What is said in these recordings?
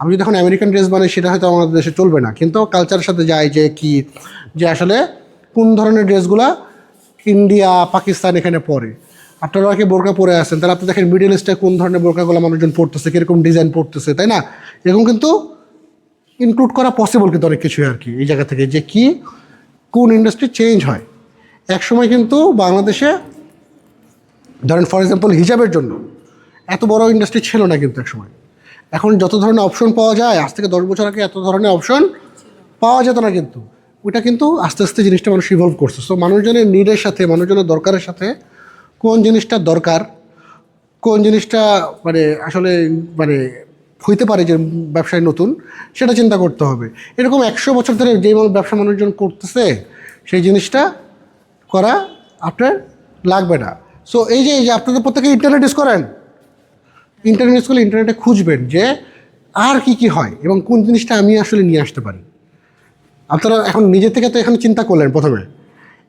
আমি যদি এখন আমেরিকান ড্রেস বানাই, সেটা হয়তো আমাদের দেশে চলবে না। কিন্তু কালচারের সাথে যায় যে কি, যে আসলে কোন ধরনের ড্রেসগুলা ইন্ডিয়া, পাকিস্তান এখানে পরে। আপনারা কি বোরকা পরে আছেন, তাহলে আপনি দেখেন মিডিল ইস্টে কোন ধরনের বোরকাগুলো মানুষজন পড়তেছে কীরকম ডিজাইন পড়তেছে তাই না? এরকম কিন্তু ইনক্লুড করা পসিবল কিন্তু অনেক কিছুই আর কি, এই জায়গা থেকে যে কি, কোন ইন্ডাস্ট্রি চেঞ্জ হয়। একসময় কিন্তু বাংলাদেশে, ধরেন ফর এক্সাম্পল হিজাবের জন্য, এত বড় ইন্ডাস্ট্রি ছিল না কিন্তু একসময়। এখন যত ধরনের অপশন পাওয়া যায়, আজ থেকে দশ বছর আগে এত ধরনের অপশন পাওয়া যেত না কিন্তু। ওইটা কিন্তু আস্তে আস্তে জিনিসটা মানুষ ইভলভ করছে। সো মানুষজনের নিডের সাথে, মানুষজনের দরকারের সাথে কোন জিনিসটা দরকার, কোন জিনিসটা মানে আসলে মানে হইতে পারে যে ব্যবসায় নতুন, সেটা চিন্তা করতে হবে। এরকম একশো বছর ধরে যে ব্যবসা মানুষজন করতেছে, সেই জিনিসটা করা আপনার লাগবে না। সো এই যে আপনাদের প্রত্যেকে ইন্টারনেট ইউজ করেন। ইন্টারনেট করলে ইন্টারনেটে খুঁজবেন যে আর কি কি হয় এবং কোন জিনিসটা আমি আসলে নিয়ে আসতে পারি। আপনারা এখন নিজে থেকে তো এখানে চিন্তা করলেন প্রথমে।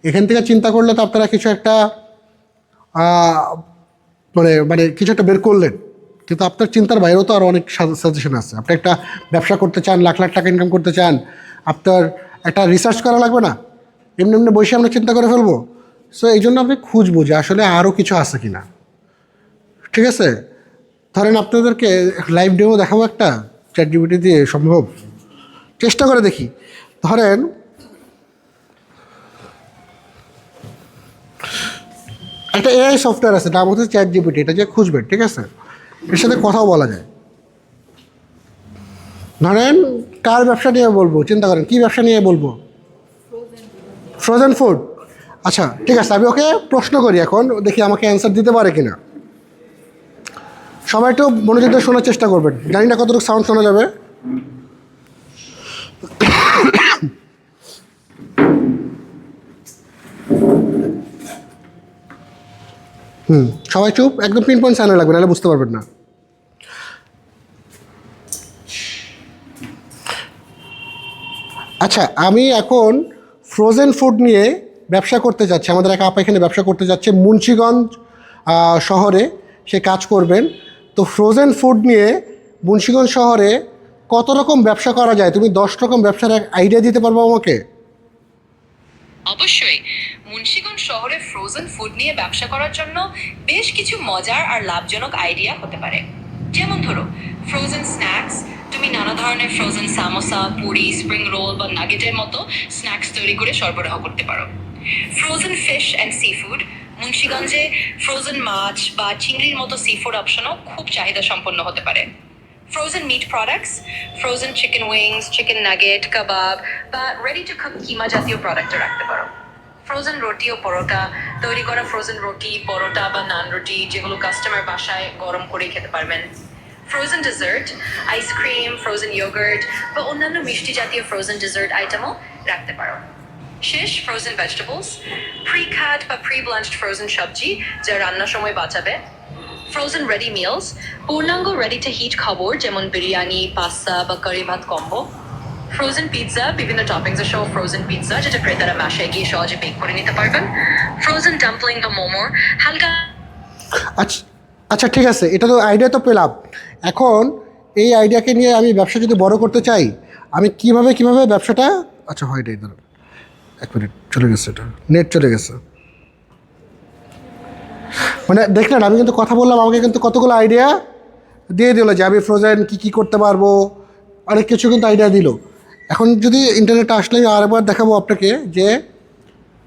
এখান থেকে চিন্তা করলে তো আপনারা কিছু একটা মানে মানে কিছু একটা বের করলেন। কিন্তু আপনার চিন্তার বাইরেও তো আরও অনেক সাজেশন আছে। আপনি একটা ব্যবসা করতে চান, লাখ লাখ টাকা ইনকাম করতে চান, আপনার একটা রিসার্চ করা লাগবে না। এমনি এমনি বসে আমরা চিন্তা করে ফেলব। সো এই জন্য আপনি খুঁজবো যে আসলে আরও কিছু আছে কি না ঠিক আছে? ধরেন আপনাদেরকে লাইভ ডেমো দেখাবো একটা চ্যাট জিবিটি দিয়ে সম্ভব? চেষ্টা করে দেখি। ধরেন, একটা এআই সফটওয়্যার আছে, নাম হচ্ছে চ্যাট জিপিটি এটা যে খুঁজবেন, ঠিক আছে? এর সাথে কথাও বলা যায়। ধরেন, কার ব্যবসা নিয়ে বলব? চিন্তা করেন, কি ব্যবসা নিয়ে বলব? ফ্রোজেন ফুড আচ্ছা ঠিক আছে, আমি ওকে প্রশ্ন করি এখন, দেখি আমাকে অ্যান্সার দিতে পারে কিনা। সবাই একটু মনোযোগ দিয়ে শোনার চেষ্টা করবেন। জানি না কতটুকু সাউন্ড শোনা যাবে? হুম, সবাই চুপ? একদম পিন পয়েন্ট সাইনে লাগবে, নাহলে বুঝতে পারবেন না। আচ্ছা আমি এখন ফ্রোজেন ফুড নিয়ে ব্যবসা করতে যাচ্ছি। আমাদের এক আপা এখানে ব্যবসা করতে যাচ্ছে। মুন্সিগঞ্জ শহরে সে কাজ করবেন। তো ফ্রোজেন ফুড নিয়ে মুন্সিগঞ্জ শহরে কত রকম ব্যবসা করা যায়? তুমি দশ রকম ব্যবসার এক আইডিয়া দিতে পারব আমাকে? অবশ্যই। মুন্সিগঞ্জ শহরে ফ্রোজেন ফুড নিয়ে ব্যবসা করার জন্য বেশ কিছু মজার আর লাভজনক আইডিয়া হতে পারে। যেমন ধরো ফ্রোজেন স্ন্যাক্স তুমি নানা ধরনের frozen samosa puri spring roll বা নাগেটের মতো স্ন্যাক্স তৈরি করে সরবরাহ করতে পারো। Frozen fish and sea food মুন্সিগঞ্জে ফ্রোজেন মাছ বা চিংড়ির মতো সি ফুড অপশনও খুব চাহিদা সম্পন্ন হতে পারে। Frozen meat products frozen chicken wings chicken nugget kebab বা রেডি টু কুক কিমা জাতীয় প্রোডাক্টও রাখতে পারো। ফ্রোজেন রুটি ও পরোটা, তৈরি করা ফ্রোজেন রুটি পরোটা বা নান রুটি যেগুলো কাস্টমার বাসায় গরম করে খেতে পারবেন। Frozen dessert ice cream frozen yoghurt বা অন্যান্য মিষ্টি জাতীয় ফ্রোজেন ডেজার্ট আইটেমও রাখতে পারো। শেষ ফ্রোজেন ভেজিটেবলস প্রি কাট বা প্রি ব্লাঞ্চড ফ্রোজেন সবজি, যা রান্নার সময় বাঁচাবে ফ্রোজেন রেডি মিলস পূর্ণাঙ্গ রেডি টু হিট খাবার, যেমন বিরিয়ানি পাস্তা বা কারি ভাত কম্বো ফ্রোজেন পিৎজা বিভিন্ন টপিংস সহ ফ্রোজেন পিৎজা যেটা ক্রেতারা মাসায় গিয়ে সহজে বেক করে নিতে পারবেন ফ্রোজেন ডাম্পলিং বা মোমো, হালকা আচ্ছা আচ্ছা ঠিক আছে, এটা তো আইডিয়া তো পেলাম। এখন এই আইডিয়াকে নিয়ে আমি ব্যবসা যদি বড় করতে চাই, আমি কীভাবে কীভাবে ব্যবসাটা আচ্ছা হয় দাঁড়ান। এক মিনিট, চলে গেছে এটা। নেট চলে গেছে। মানে দেখলেন, আমি কিন্তু কথা বললাম, আমাকে কিন্তু কতগুলো আইডিয়া দিয়ে দিল যে আমি ফ্রোজেন কী কী করতে পারব। অনেক কিছু কিন্তু আইডিয়া দিল। এখন যদি ইন্টারনেটে আসলে আরেকবার দেখাবো আপনাকে যে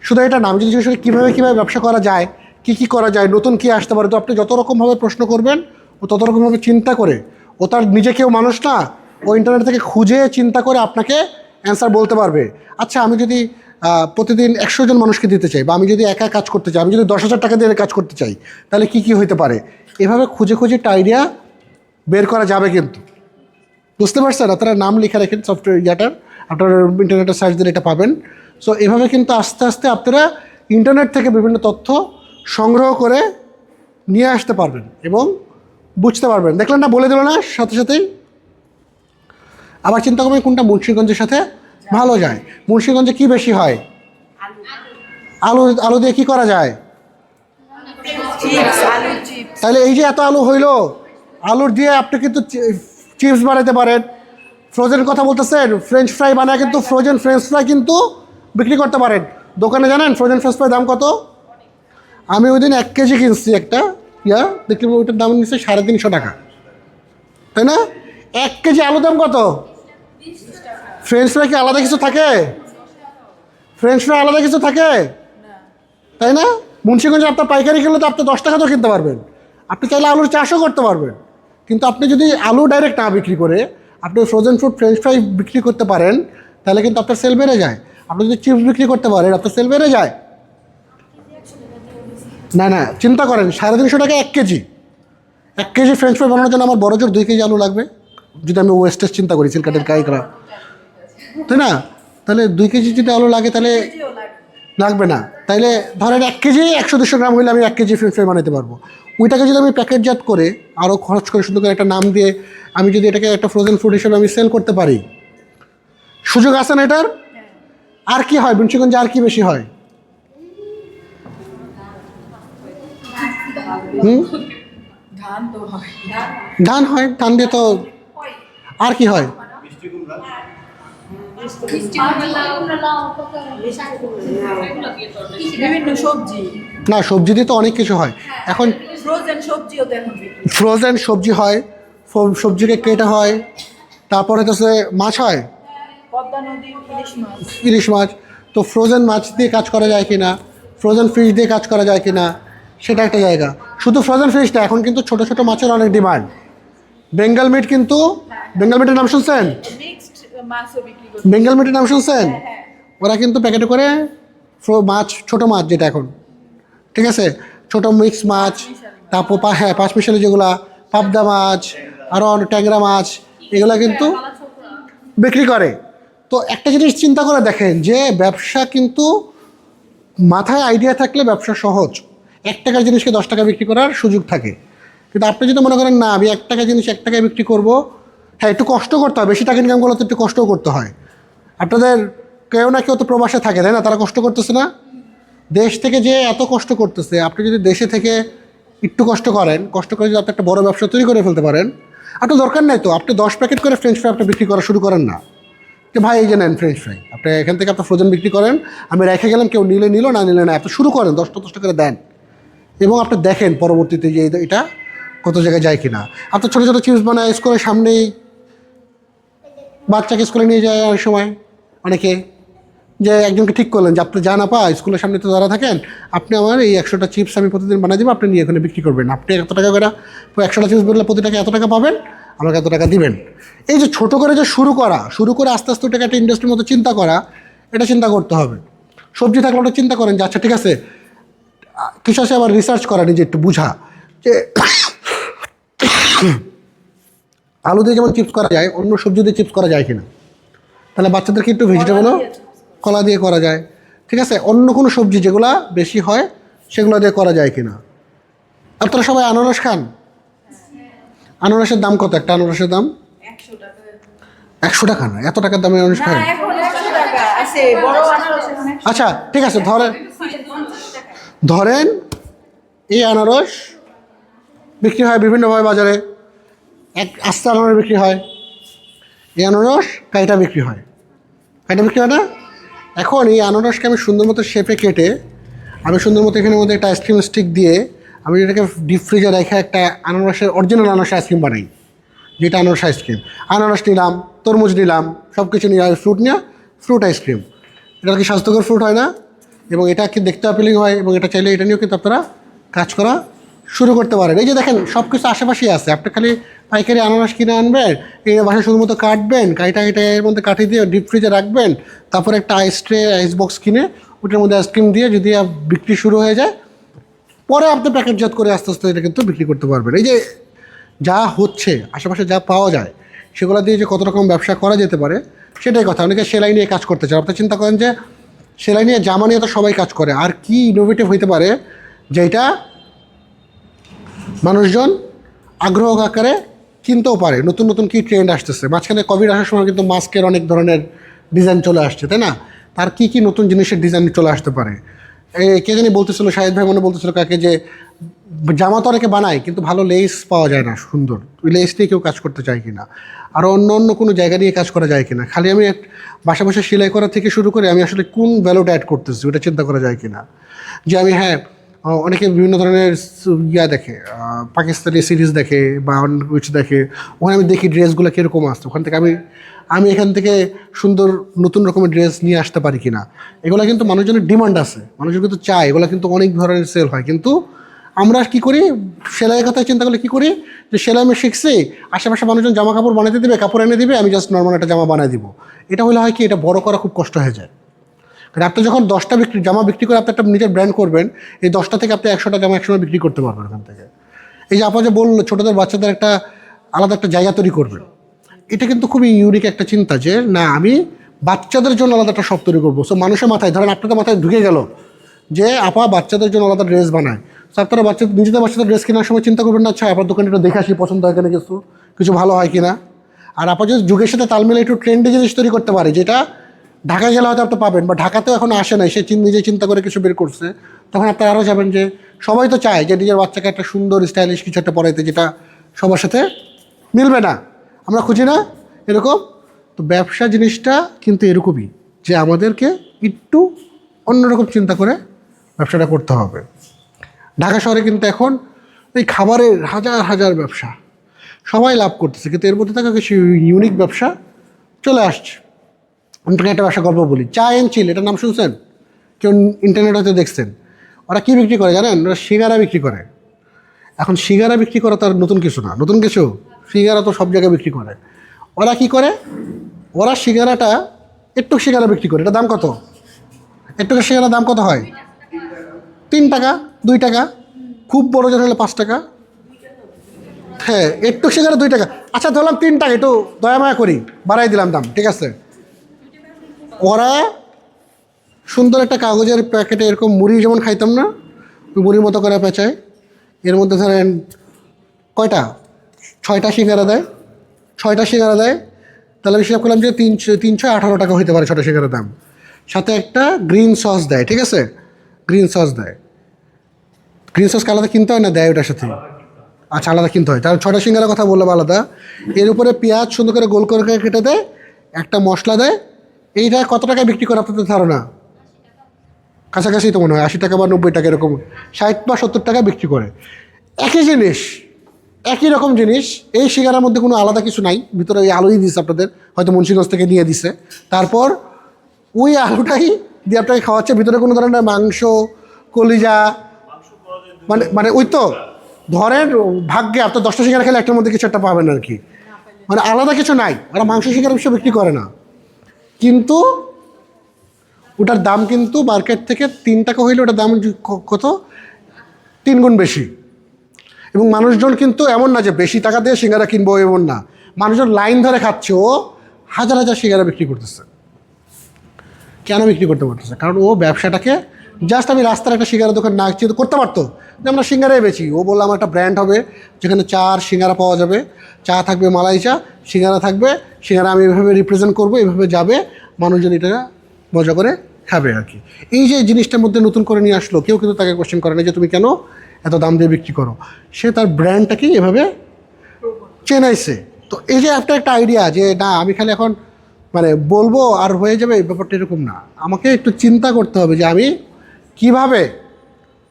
শুধু এটা নাম যদি জিজ্ঞেস কীভাবে কীভাবে ব্যবসা করা যায়, কী কী করা যায়, নতুন কী আসতে পারে, তো আপনি যত রকমভাবে প্রশ্ন করবেন, ও তত রকমভাবে চিন্তা করে। ও তার নিজে কেউ মানুষ না, ও ইন্টারনেট থেকে খুঁজে, চিন্তা করে আপনাকে অ্যান্সার বলতে পারবে। আচ্ছা আমি যদি প্রতিদিন একশো জন মানুষকে দিতে চাই বা আমি যদি একা কাজ করতে চাই, আমি যদি দশ হাজার টাকা দিয়ে কাজ করতে চাই, তাহলে কী কী হতে পারে? এভাবে খুঁজে খুঁজে একটা আইডিয়া বের করা যাবে কিন্তু। বুঝতে পারছেন? আপনারা নাম লিখে রাখেন সফটওয়্যার ইয়াটার আপনারা ইন্টারনেটে সার্চ দিলে এটা পাবেন। সো এভাবে কিন্তু আস্তে আস্তে আপনারা ইন্টারনেট থেকে বিভিন্ন তথ্য সংগ্রহ করে নিয়ে আসতে পারবেন এবং বুঝতে পারবেন। দেখলেন না? বলে দিল না? সাথে সাথেই। আবার চিন্তা করবেন কোনটা মুন্সিগঞ্জের সাথে? ভালো যায়। মুন্সিগঞ্জে কি বেশি হয়? আলু। আলু। দিয়ে কি করা যায়? তাহলে এই যে এত আলু হইল, আলুর দিয়ে আপনি কিন্তু চিপস বানাতে পারেন। ফ্রোজেন কথা বলতেছেন ফ্রেঞ্চ ফ্রাই বানায় কিন্তু ফ্রোজেন ফ্রেঞ্চ ফ্রাই কিন্তু বিক্রি করতে পারেন। দোকানে জানেন ফ্রোজেন ফ্রেঞ্চ ফ্রাই দাম কত? আমি ওই দিন এক কেজি কিনছি একটা, ইয়া দেখলাম ওইটার দাম নিচ্ছে সাড়ে তিনশো টাকা। তাই না? এক কেজি আলুর দাম কত? ফ্রাই কি আলাদা কিছু থাকে? ফ্রাই আলাদা কিছু থাকে? তাই না? মুন্সিগঞ্জে আপনার পাইকারি কিনলে তো আপনি দশ টাকাতেও কিনতে পারবেন। আপনি চাইলে আলুর চাষও করতে পারবেন। কিন্তু আপনি যদি আলু ডাইরেক্ট না বিক্রি করে, আপনি ফ্রোজেন ফুড ফ্রেঞ্চ ফ্রাই বিক্রি করতে পারেন, তাহলে কিন্তু আপনার সেল বেড়ে যায়। আপনি যদি চিপস বিক্রি করতে পারেন, আপনার সেল বেড়ে যায়। না না, চিন্তা করেন, সাড়ে তিনশো টাকা এক কেজি। এক কেজি ফ্রেঞ্চ ফ্রাই বানানোর জন্য আমার বড় জোর দুই কেজি আলু লাগবে। যদি আমি ওয়েস্টেজ চিন্তা করি সিলকাটের কাই করা তাই না? তাহলে দুই কেজি যদি আলু লাগে তাহলে লাগবে না। তাইলে ধরেন এক কেজি একশো দুশো গ্রাম হলে আমি এক কেজি ফ্রাই বানাতে পারব। ওইটাকে যদি আমি প্যাকেটজাত করে আরও খরচ করে সুন্দর করে একটা নাম দিয়ে আমি যদি এটাকে একটা ফ্রোজেন ফুড হিসেবে আমি সেল করতে পারি সুযোগ আছে না এটার? আর কি হয়? মুন্সিগঞ্জে আর কি বেশি হয়? হুম? ধান হয়। ধান দিয়ে তো আর কি হয়? না সবজি। দিয়ে তো অনেক কিছু হয়। এখন ফ্রোজেন সবজিও তো ফ্রোজেন সবজি হয় সবজিকে কেটে হয় তারপরে হচ্ছে মাছ হয়। ইলিশ মাছ। তো ফ্রোজেন মাছ দিয়ে কাজ করা যায় কি না ফ্রোজেন ফিশ দিয়ে কাজ করা যায় কি না সেটা একটা জায়গা। শুধু ফ্রোজেন ফিশ না এখন কিন্তু ছোটো ছোটো মাছের অনেক ডিমান্ড বেঙ্গল মিট কিন্তু বেঙ্গল মিটের নাম শুনছেন? বেঙ্গল মিটের নাম শুনছেন? হ্যাঁ ওরা কিন্তু প্যাকেটে করে ফ্রো- মাছ ছোট মাছ যেটা এখন। ঠিক আছে? ছোট মিক্স মাছ তারপর পা- হ্যাঁ পাঁচ মিশালি যেগুলা পাবদা মাছ আরও অনেক ট্যাংরা মাছ এগুলো কিন্তু বিক্রি করে। তো একটা জিনিস চিন্তা করে দেখেন যে ব্যবসা কিন্তু মাথায় আইডিয়া থাকলে ব্যবসা সহজ। এক টাকার জিনিসকে দশ টাকা বিক্রি করার সুযোগ থাকে। কিন্তু আপনি যদি মনে করেন না আমি এক টাকা জিনিস এক টাকায় বিক্রি করব হ্যাঁ একটু কষ্ট করতে হয়। বেশি টাকা ইনকাম করলে তো একটু কষ্ট করতে হয়। আপনাদের কেউ না কেউ তো প্রবাসে থাকে, তাই না? তারা কষ্ট করতেছে না? দেশ থেকে যে এত কষ্ট করতেছে, আপনি যদি দেশে থেকে একটু কষ্ট করেন, কষ্ট করে যদি আপনি একটা বড় ব্যবসা তৈরি করে ফেলতে পারেন, আপনার দরকার নাই তো। আপনি দশ প্যাকেট করে ফ্রেঞ্চ ফ্রাই আপনি বিক্রি করা শুরু করেন না। যে ভাই, এই যে নেন ফ্রেঞ্চ ফ্রাই আপনি এখান থেকে আপনি ফ্রোজেন বিক্রি করেন, আমি রেখে গেলাম, কেউ নিলে নিল, না নিলে না আপনি শুরু করেন দশটা দশটা করে দেন। এবং আপনি দেখেন পরবর্তীতে যে এটা কত জায়গায় যায় কিনা। আপনার ছোটো ছোটো চিপস বানায় স্কুলের সামনেই বাচ্চাকে স্কুলে নিয়ে যায় অনেক সময় অনেকে, যে একজনকে ঠিক করলেন যে আপনি যা না পা স্কুলের সামনে তো যারা থাকেন, আপনি আমার এই একশোটা চিপস আমি প্রতিদিন বানিয়ে দেবো, আপনি নিয়ে এখানে বিক্রি করবেন। আপনি এত টাকা করে, একশোটা চিপস বললে প্রতি টাকা এত টাকা পাবেন, আমাকে এত টাকা দিবেন। এই যে ছোট করে যে শুরু করা, শুরু করে আস্তে আস্তে ওটাকে একটা ইন্ডাস্ট্রির মতো চিন্তা করা, এটা চিন্তা করতে হবে। সবজি থাকলে ওটা চিন্তা করেন যে আচ্ছা ঠিক আছে। কিছু আছে আবার রিসার্চ করা নিজে একটু বুঝা। যে আলু দিয়ে যেমন চিপস করা যায় অন্য সবজি দিয়ে চিপস করা যায় কিনা? তাহলে বাচ্চাদেরকে একটু ভেজিটেবলও কলা দিয়ে করা যায়। ঠিক আছে? অন্য কোনো সবজি যেগুলা বেশি হয় সেগুলো দিয়ে করা যায় কিনা? আপনারা সবাই আনারস খান? আনারসের দাম কত? একটা আনারসের দাম? একশো টাকা। না? এত টাকার দামে আনারস একশো আচ্ছা ঠিক আছে ধরেন ধরেন এই আনারস বিক্রি হয় বিভিন্নভাবে বাজারে। এক আস্তে আনারস বিক্রি হয়। এই আনারস কাইটা বিক্রি হয়। কাইটা বিক্রি হয় না? এখন এই আনারসকে আমি সুন্দর মতো শেপে কেটে আমি সুন্দর মতো এখানের মধ্যে একটা আইসক্রিম স্টিক দিয়ে আমি এটাকে ডিপ ফ্রিজে রেখে একটা আনারসের অরিজিনাল আনারস আইসক্রিম বানাই, যেটা আনারস আইসক্রিম আনারস নিলাম, তরমুজ নিলাম সব কিছু নিয়ে ফ্রুট নিয়ে ফ্রুট আইসক্রিম এটা কি স্বাস্থ্যকর ফ্রুট হয় না? এবং এটা কি দেখতে অ্যাপিলিং হয় এবং এটা চাইলে এটা নিয়েও কিন্তু আপনারা কাজ করা শুরু করতে পারেন। এই যে দেখেন সব কিছু আশেপাশেই আছে। আপনি খালি পাইকারি আনারস কিনে আনবেন, এই বাসায় শুধুমাত্র কাটবেন, কাইটা এটা এর মধ্যে কাটিয়ে দিয়ে ডিপ ফ্রিজে রাখবেন, তারপরে একটা আইস ট্রে আইস বক্স কিনে ওটার মধ্যে আইসক্রিম দিয়ে যদি বিক্রি শুরু হয়ে যায়, পরে আপনি প্যাকেটজাত করে আস্তে আস্তে এটা কিন্তু বিক্রি করতে পারবেন। এই যে যা হচ্ছে, আশেপাশে যা পাওয়া যায়, সেগুলো দিয়ে যে কত রকম ব্যবসা করা যেতে পারে, সেটাই কথা। অনেকে সেলাই নিয়ে কাজ করতে চায় আপনি চিন্তা করেন যে সেলাই নিয়ে জামা নিয়ে তো সবাই কাজ করে, আর কি ইনোভেটিভ হইতে পারে যেটা মানুষজন আগ্রহ আকারে কিনতেও পারে। নতুন নতুন কি ট্রেন্ড আসতেছে? মাঝখানে কোভিড আসার সময় কিন্তু মাস্কের অনেক ধরনের ডিজাইন চলে আসছে, তাই না? তার কি কি নতুন জিনিসের ডিজাইন চলে আসতে পারে? কে জানি বলতেছিল, শাহিদ ভাই মনে বলতেছিল কাকে যে জামা তো অনেকে বানায়, কিন্তু ভালো লেস পাওয়া যায় না, সুন্দর। ওই লেস নিয়ে কেউ কাজ করতে চায় কিনা? আর অন্য অন্য কোনো জায়গা নিয়ে কাজ করা যায় কিনা? খালি আমি বাসা বাসা সেলাই করা থেকে শুরু করে আমি আসলে কোন ভ্যালুটা অ্যাড করতেছি, ওটা চিন্তা করা যায় কিনা? যে আমি হ্যাঁ অনেকে বিভিন্ন ধরনের ইয়া দেখে পাকিস্তানি সিরিজ দেখে বা অন্য কিছু দেখে, ওখানে আমি দেখি ড্রেসগুলো কীরকম আসতো ওখান থেকে আমি আমি এখান থেকে সুন্দর নতুন রকমের ড্রেস নিয়ে আসতে পারি কিনা। এগুলো কিন্তু মানুষজনের ডিমান্ড আছে, মানুষজন কিন্তু চায়, এগুলো কিন্তু অনেক ধরনের সেল হয়। কিন্তু আমরা কি করি, সেলাইয়ের কথা চিন্তা করলে কি করি, যে সেলাই আমি শিখছি, আশেপাশে মানুষজন জামা কাপড় বানাতে দেবে, কাপড় এনে দিবে, আমি জাস্ট নর্মাল একটা জামা বানাই দিব। এটা হলে হয় কি, এটা বড় করা খুব কষ্ট হয়ে যায়। কারণ আপনি যখন দশটা বিক্রি, জামা বিক্রি করে আপনি একটা নিজের ব্র্যান্ড করবেন, এই দশটা থেকে আপনি একশোটা জামা একসময় বিক্রি করতে পারবেন ওখান থেকে। এই যে আপা যে বলল, ছোটোদের বাচ্চাদের একটা আলাদা একটা জায়গা তৈরি করবেন, এটা কিন্তু খুবই ইউনিক একটা চিন্তা যে, না, আমি বাচ্চাদের জন্য আলাদা একটা শপ তৈরি করব। সো মানুষের মাথায়, ধরেন আপনাদের মাথায় ঢুকে গেল যে, আপা বাচ্চাদের জন্য আলাদা ড্রেস বানায়। তো আপনারা বাচ্চা, নিজেদের বাচ্চাদের ড্রেস কেনার সময় চিন্তা করবেন না আচ্ছা আপনার দোকানে একটু দেখে আসি, পছন্দ হয় কিনা কিছু কিছু ভালো হয় কিনা? আর আপা যদি যুগের সাথে তাল মিলে একটু ট্রেন্ডে জিনিস তৈরি করতে পারে, যেটা ঢাকা গেলে হয়তো আপনি পাবেন বা ঢাকাতেও এখন আসে নাই, সে নিজে চিন্তা করে কিছু বের করছে। তখন আপনি আরও যাবেন যে, সবাই তো চায় যে নিজের বাচ্চাকে একটা সুন্দর স্টাইলিশ কিছু একটা পড়াইতে যেটা সবার সাথে মিলবে না। আমরা খুঁজি না, এরকম। তো ব্যবসা জিনিসটা কিন্তু এরকমই, যে আমাদেরকে একটু অন্যরকম চিন্তা করে ব্যবসাটা করতে হবে। ঢাকা শহরে কিন্তু এখন এই খাবারের হাজার হাজার ব্যবসা, সবাই লাভ করতেছে, কিন্তু এর মধ্যে থাকা কিছু ইউনিক ব্যবসা চলে আসছে। একটা ব্যবসা গল্প বলি। চা এন চিল এটার নাম শুনছেন? কেউ ইন্টারনেট হয়তো দেখছেন। ওরা কী বিক্রি করে জানেন? ওরা সিঙ্গারা বিক্রি করে। এখন সিঙ্গারা বিক্রি করা তার নতুন কিছু না। নতুন কিছু? সিঙ্গারা তো সব জায়গায় বিক্রি করে। ওরা কি করে? ওরা সিঙ্গারাটা একটু সিঙ্গারা বিক্রি করে। এটা দাম কত? একটু সিঙ্গারার দাম কত হয়? তিন টাকা? দুই টাকা? খুব বড় জন হলে পাঁচ টাকা? হ্যাঁ একটু সিঙ্গারা দুই টাকা। আচ্ছা ধরলাম তিন টাকা। একটু দয়া মায়া করি। বাড়াই দিলাম দাম, ঠিক আছে? ওরা সুন্দর একটা কাগজের প্যাকেটে এরকম মুড়ি যেমন খাইতাম না মুড়ির মতো করে পেঁচায় এর মধ্যে ধরেন কয়টা? ছয়টা সিঙ্গারা দেয়। ছয়টা সিঙ্গারা দেয়। তাহলে আমি হিসাব করলাম যে তিন তিন তিনশো আঠারো টাকা হতে পারে ছটা সিঙ্গারার দাম। সাথে একটা গ্রিন সস দেয়, ঠিক আছে? গ্রিন সস দেয়। গ্রিন সস আলাদা কিনতে হয় না? দেয় ওটার সাথে। আচ্ছা আলাদা কিনতে হয়। তাহলে ছটা সিঙ্গারার কথা বললাম আলাদা। এর উপরে পেঁয়াজ সুন্দর করে গোল করে কেটে দেয়। একটা মশলা দেয়। এইটা কত টাকায় বিক্রি করে আপনাদের ধারণা? কাছাকাছি তো মনে হয়, আশি টাকা বা নব্বই টাকা এরকম, ষাট বা সত্তর টাকা বিক্রি করে। একই জিনিস, একই রকম জিনিস, এই সিঙ্গারার মধ্যে কোনো আলাদা কিছু নাই, ভিতরে ওই আলুই দিচ্ছে আপনাদের, হয়তো মুন্সিগঞ্জ থেকে নিয়ে দিছে। তারপর ওই আলুটাই দিয়ে আপনাকে খাওয়াচ্ছে, ভিতরে কোনো ধরনের মাংস, কলিজা মানে মানে ওই তো, ধরেন ভাগ্যে আপনার দশটা সিঙ্গারা খেলে একটার মধ্যে কিছু একটা পাবেন আর কি। মানে আলাদা কিছু নাই, ওরা মাংস সিঙ্গারা বিষয় বিক্রি করে না। কিন্তু ওটার দাম কিন্তু মার্কেট থেকে তিন টাকা হইলে ওটার দাম কত? তিন গুণ বেশি। এবং মানুষজন কিন্তু এমন না যে বেশি টাকা দিয়ে সিঙ্গারা কিনবো এমন না। মানুষজন লাইন ধরে খাচ্ছে, ও হাজার হাজার সিঙ্গারা বিক্রি করতেছে। কেন বিক্রি করতে পারতেছে? কারণ ও ব্যবসাটাকে জাস্ট আমি রাস্তার একটা সিঙ্গারা দোকান না চিন্তা করতে পারতো। যে আমরা সিঙ্গারাই বেছি ও বলল, আমার একটা ব্র্যান্ড হবে, যেখানে চা আর সিঙ্গারা পাওয়া যাবে। চা থাকবে মালাই চা, সিঙ্গারা থাকবে, সিঙ্গারা আমি এভাবে রিপ্রেজেন্ট করব, এভাবে যাবে, মানুষজন এটা মজা করে খাবে আর কি। এই যে জিনিসটার মধ্যে নতুন করে নিয়ে আসলো, কেউ কিন্তু তাকে কোশ্চেন করে না যে, তুমি কেন এত দাম দিয়ে বিক্রি করো? সে তার ব্র্যান্ডটাকেই এভাবে চেনাইছে। তো এই যে একটা একটা আইডিয়া যে, না, আমি খালি এখন মানে বলব আর হয়ে যাবে, এই ব্যাপারটা এরকম না। আমাকে একটু চিন্তা করতে হবে যে, আমি কীভাবে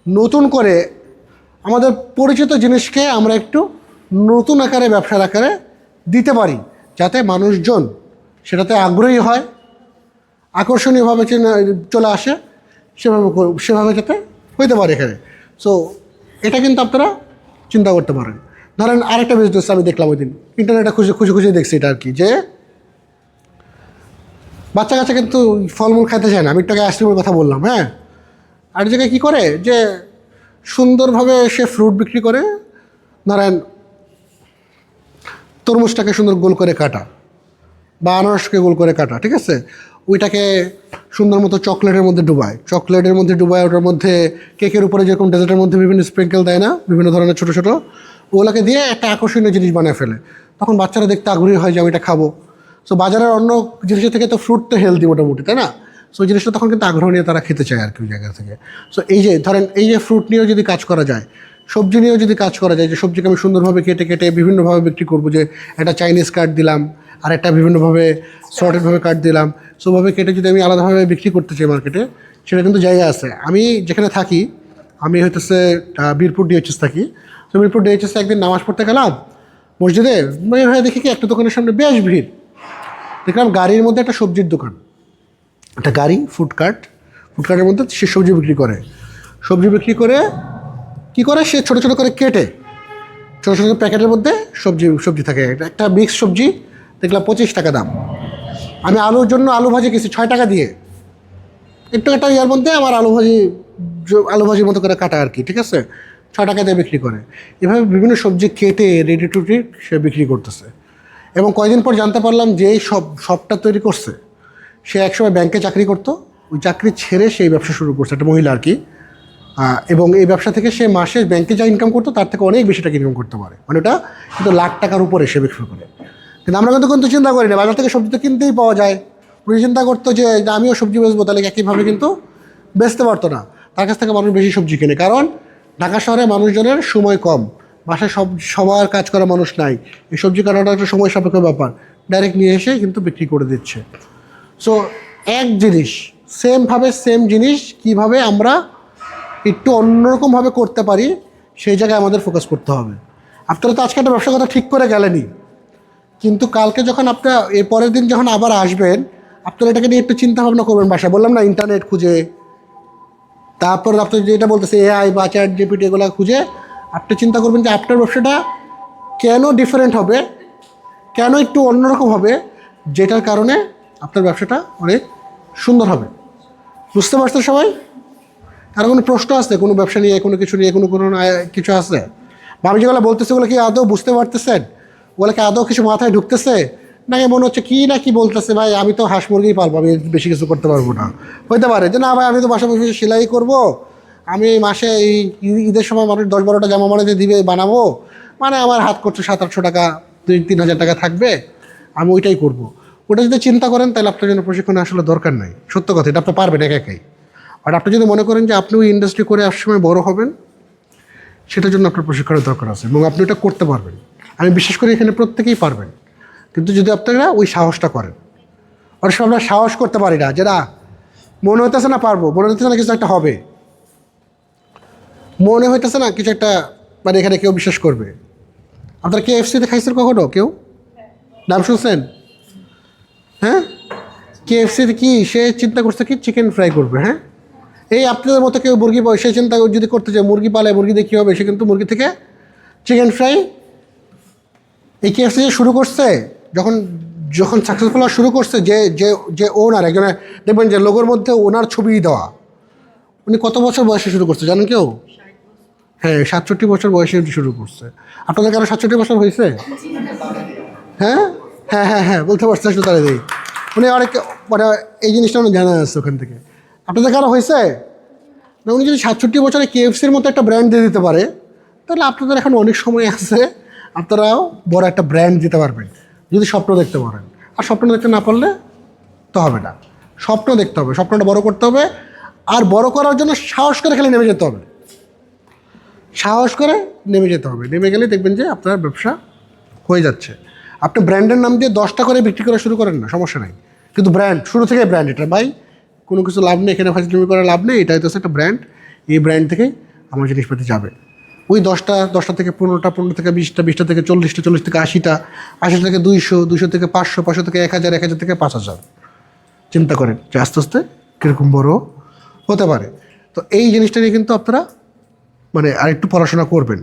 নতুন করে আমাদের পরিচিত জিনিসকে আমরা একটু নতুন আকারে, ব্যবসার আকারে দিতে পারি, যাতে মানুষজন সেটাতে আগ্রহী হয়, আকর্ষণীয়ভাবে চলে আসে, সেভাবে সেভাবে যাতে হইতে পারে এখানে। সো এটা কিন্তু আপনারা চিন্তা করতে পারেন। ধরেন আরেকটা বিজনেস আমি দেখলাম ওই দিন ইন্টারনেটে খুশি খুশি খুশি দেখছি এটা আর কি যে বাচ্চা কাচ্চা কিন্তু ফলমূল খাইতে চায় না। আমি একটু আগে আইসক্রিমের কথা বললাম হ্যাঁ? আর জায়গায় কী করে? যে সুন্দরভাবে সে ফ্রুট বিক্রি করে ধরেন তরমুজটাকে সুন্দর গোল করে কাটা বা আনারসকে গোল করে কাটা, ঠিক আছে? ওইটাকে সুন্দর মতো চকলেটের মধ্যে ডুবায়। চকলেটের মধ্যে ডুবায়, ওটার মধ্যে কেকের উপরে যেরকম ডেজার্টের মধ্যে বিভিন্ন স্প্রিঙ্কেল দেয় না, বিভিন্ন ধরনের ছোটো ছোটো, ওগুলোকে দিয়ে একটা আকর্ষণীয় জিনিস বানিয়ে ফেলে। তখন বাচ্চারা দেখতে আগ্রহী হয় যে আমি এটা খাব। সো বাজারের অন্য জিনিসের থেকে তো ফ্রুট তো হেলদি মোটামুটি, তাই না? সো জিনিসটা তখন কিন্তু আগ্রহ নিয়ে তারা খেতে চায় আর কি জায়গা থেকে। সো এই যে, ধরেন এই যে ফ্রুট নিয়েও যদি কাজ করা যায়, সবজি নিয়েও যদি কাজ করা যায়, যে সবজিকে আমি সুন্দরভাবে কেটে কেটে বিভিন্নভাবে বিক্রি করব, যে একটা চাইনিজ কাট দিলাম, আর একটা বিভিন্নভাবে সর্টেডভাবে কাট দিলাম সোভাবে কেটে যদি আমি আলাদাভাবে বিক্রি করতে চাই মার্কেটে সেটা কিন্তু জায়গা আছে। আমি যেখানে থাকি, আমি হইতেছে বীরপুর ডিএইচএস থাকি। তো বীরপুর ডিএইচএসে একদিন নামাজ পড়তে গেলাম, মসজিদে হয়ে দেখি কি একটা দোকানের সামনে বেশ ভিড়। দেখলাম গাড়ির মধ্যে একটা সবজির দোকান। একটা গাড়ি ফুডকার্ট ফুডকার্টের মধ্যে সে সবজি বিক্রি করে। সবজি বিক্রি করে কি করে? সে ছোটো ছোটো করে কেটে, ছোটো ছোটো প্যাকেটের মধ্যে সবজি সবজি থাকে। একটা মিক্স সবজি, দেখলাম পঁচিশ টাকা দাম। আমি আলুর জন্য আলু ভাজি কিছু ছয় টাকা দিয়ে। একটু একটা ইয়ার মধ্যে আমার আলু ভাজি, আলু ভাজির মতো করে কাটা আর কি, ঠিক আছে? ছয় টাকা দিয়ে বিক্রি করে। এভাবে বিভিন্ন সবজি কেটে রেডি টু সে বিক্রি করতেছে। এবং কয়দিন পর জানতে পারলাম যে এই সব শপটা তৈরি করছে। সে একসময় ব্যাংকে চাকরি করতো, ওই চাকরি ছেড়ে সেই ব্যবসা শুরু করছে, একটা মহিলা আর কি। এবং এই ব্যবসা থেকে সে মাসে ব্যাংকে যা ইনকাম করতো, তার থেকে অনেক বেশি টাকা ইনকাম করতে পারে। মানে ওটা কিন্তু লাখ টাকার উপরে সে বিক্রি করে। কিন্তু আমরা কিন্তু কিন্তু চিন্তা করি না, বাজার থেকে সবজি তো কিনতেই পাওয়া যায়। উনি চিন্তা করতো যে যে আমিও সবজি বেচবো, তাহলে একইভাবে কিন্তু বেচতে পারতো না। তার কাছ থেকে মানুষ বেশি সবজি কেনে। কারণ ঢাকা শহরে মানুষজনের সময় কম। বাসায় সব, সবার কাজ করা মানুষ নাই। এই সবজি কাটাটা একটা সময় সাপেক্ষ ব্যাপার। ডাইরেক্ট নিয়ে এসে কিন্তু বিক্রি করে দিচ্ছে। সো এক জিনিস সেমভাবে সেম জিনিস কীভাবে আমরা একটু অন্যরকমভাবে করতে পারি, সেই জায়গায় আমাদের ফোকাস করতে হবে। আপনারা তো আজকে একটা ব্যবসা কথা ঠিক করে গেলেনই কিন্তু কালকে যখন আপনার, এর পরের দিন যখন আবার আসবেন আপনারা এটাকে নিয়ে একটু চিন্তা ভাবনা করবেন বাসায়। বললাম না ইন্টারনেট খুঁজে। তারপর আপনার যেটা বলতেছে এআই বা চ্যাট জিপিটি এগুলো খুঁজে, আপনি চিন্তা করবেন যে আপনার ব্যবসাটা কেন ডিফারেন্ট হবে, কেন একটু অন্যরকম হবে, যেটার কারণে আপনার ব্যবসাটা অনেক সুন্দর হবে। বুঝতে পারছেন সবাই? আর কোনো প্রশ্ন আছে? কোনো ব্যবসা নিয়ে, কোনো কিছু নিয়ে, কোনো কোনো কিছু আছে? বা আমি যেগুলো বলতেছি, ওগুলো কি আদৌ বুঝতে পারতেছেন? ওগুলো কি আদৌ কিছু মাথায় ঢুকতেছে? নাকি মনে হচ্ছে কী না কি বলতেছে? ভাই, আমি তো হাঁস মুরগি পালবো, আমি বেশি কিছু করতে পারব না। হইতে পারে যে, না ভাই, আমি তো বাসা বসে সেলাই করব। আমি মাসে এই ঈদের সময় মানুষ দশ বারোটা জামা বানাতে দিবে, বানাবো। মানে আমার হাত করছে সাত আটশো টাকা দুই তিন হাজার টাকা থাকবে। আমি ওইটাই করব। ওটা যদি চিন্তা করেন, তাহলে আপনার জন্য প্রশিক্ষণে আসলে দরকার নাই। সত্য কথা, এটা আপনি পারবেন একা একাই। আর আপনি যদি মনে করেন যে আপনি ওই ইন্ডাস্ট্রি করে একসময় বড় হবেন, সেটার জন্য আপনার প্রশিক্ষণের দরকার আছে এবং আপনি এটা করতে পারবেন। আমি বিশেষ করে এখানে প্রত্যেকেই পারবেন। কিন্তু যদি আপনারা ওই সাহসটা করেন অনেক সময় আমরা সাহস করতে পারি না যে না, মনে হইতেছে না পারব, মনে হইতেছে না কিছু একটা হবে। মনে হইতেছে না কিছু একটা মানে এখানে কেউ বিশ্বাস করবে। আপনারা কে এফসিতে খাইছেন কখনো? কেউ? নাম শুনছেন? হ্যাঁ? কেএফসির কি সে চিন্তা করছে কি চিকেন ফ্রাই করবে হ্যাঁ? এই আপনাদের মতো কেউ মুরগি সে চিন্তা যদি করতে চায়, মুরগি পালে মুরগি দিয়ে কী হবে? সে কিন্তু মুরগি থেকে চিকেন ফ্রাই এই কেএফসি যে শুরু করছে, যখন যখন সাকসেসফুল হওয়া শুরু করছে, যে যে যে ওনার একজনের, দেখবেন যে লোগোর মধ্যে ওনার ছবি দেওয়া, উনি কত বছর বয়সে শুরু করছে, জানেন কেউ? হ্যাঁ সাতষট্টি বছর বয়সে শুরু করছে। আপনাদের কারও সাতষট্টি বছর হয়েছে? হ্যাঁ? হ্যাঁ হ্যাঁ হ্যাঁ বলতে পারছি একটু তাহলে দিই। উনি অনেক মানে এই জিনিসটা উনি জানা যাচ্ছে ওখান থেকে। আপনাদের কারও হয়েছে? না, উনি যদি সাতষট্টি বছরে কেএফসির মতো একটা ব্র্যান্ড দিয়ে দিতে পারে, তাহলে আপনাদের এখন অনেক সময় আছে, আপনারাও বড় একটা ব্র্যান্ড দিতে পারবেন, যদি স্বপ্ন দেখতে পারেন। আর স্বপ্ন দেখতে না পারলে তো হবে না। স্বপ্ন দেখতে হবে, স্বপ্নটা বড় করতে হবে, আর বড় করার জন্য সাহস করে খালি নেমে যেতে হবে। সাহস করে নেমে যেতে হবে। নেমে গেলে দেখবেন যে আপনার ব্যবসা হয়ে যাচ্ছে। আপনি ব্র্যান্ডের নাম দিয়ে দশটা করে বিক্রি করা শুরু করেন না, সমস্যা নাই। কিন্তু ব্র্যান্ড, শুরু থেকে ব্র্যান্ড এটা। ভাই, কোনো কিছু লাভ নেই, এখানে ফাঁসি করে লাভ নেই, এটা হচ্ছে একটা ব্র্যান্ড। এই ব্র্যান্ড থেকেই আমার জিনিসপাতি যাবে। ওই দশটা দশটা থেকে পনেরোটা, পনেরো থেকে বিশটা বিশটা থেকে চল্লিশটা, চল্লিশ থেকে আশিটা, আশি থেকে দুইশো দুইশো থেকে পাঁচশো পাঁচশো থেকে এক হাজার এক হাজার থেকে পাঁচ হাজার। চিন্তা করেন যে আস্তে আস্তে কীরকম বড় হতে পারে। তো এই জিনিসটা নিয়ে কিন্তু আপনারা মানে আরেকটু পড়াশোনা করবেন।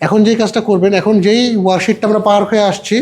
এখন যেই কাজটা করবেন, এখন যেই ওয়ার্কশিটটা আমরা পার হয়ে আসছি